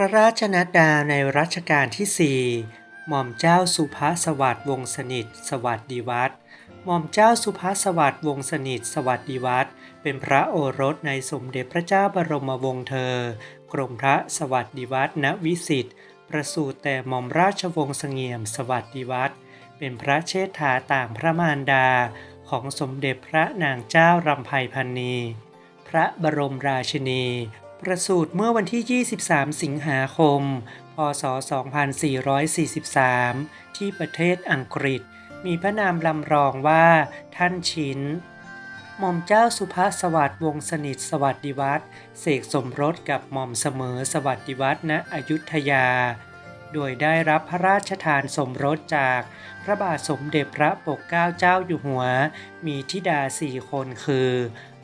ระราชนัดดาในรัชกาลที่สี่หม่อมเจ้าสุภาสวัสดิ์วงศ์สนิท สวัสดีวัฒน์หม่อมเจ้าสุภาสวัสดิ์วงศ์สนิท สวัสดีวัฒน์เป็นพระโอรสในสมเด็จพระเจ้าบรมวงศ์เธอ กรมพระสวัสดีวัฒน์ณวิสิตรประสูติแต่หม่อมราชวงศ์เสงี่ยม สวัสดีวัฒน์เป็นพระเชษฐาต่างพระมารดาของสมเด็จพระนางเจ้ารำไพพันนี พระบรมราชินี ประสูติเมื่อวันที่ 23 สิงหาคม พศ 2443 ที่ประเทศอังกฤษ มีพระนามลำรองว่า ท่านชินหม่อมเจ้าสุภาสวัสดิ์วงสนิทสวัสดิวัฒน์เสกสมรสกับหม่อมเสมอสวัสดิวัฒน์ณอยุธยา โดยได้รับพระราชทานสมรสจากพระบาทสมเด็จพระปกเกล้าเจ้าอยู่หัว มีธิดาสี่คนคือ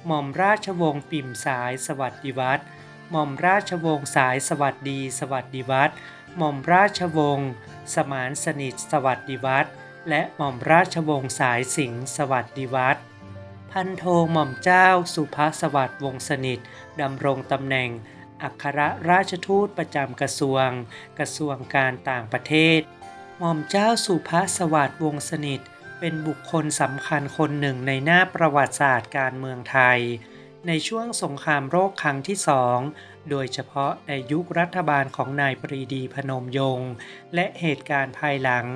หม่อมราชวงศ์ปิ่มสายสวัสดิวัฒน์ หม่อมราชวงศ์สายสวัสดี สวัสดิวัฒน์หม่อมราชวงศ์สมานสนิทสวัสดิวัฒน์และหม่อมราชวงศ์สายสิงห์สวัสดิวัฒน์พันโทหม่อมเจ้าสุภาสวัสดิ์วงศ์สนิทดำรงตำแหน่ง อัครราชทูตประจำกระทรวง กระทรวงการต่างประเทศ หม่อมเจ้าสุภาสวัสดิ์วงศ์สนิท เป็นบุคคลสำคัญคนหนึ่งในหน้าประวัติศาสตร์การเมืองไทย ในช่วงสงครามโรคครั้งที่สองโดยเฉพาะในยุครัฐบาลของนายปรีดีพนมยงค์และเหตุการณ์ภายหลัง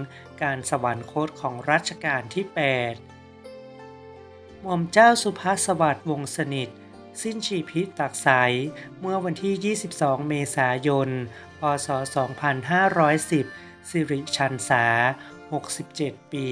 การสวรรคตของรัชกาลที่ 8 หม่อมเจ้าสุภาสวัสดิ์วงศ์สนิท สิ้นชีพิตตักใสเมื่อวันที่ 22 เมษายน พศ 2510 สิริชันษา 67 ปี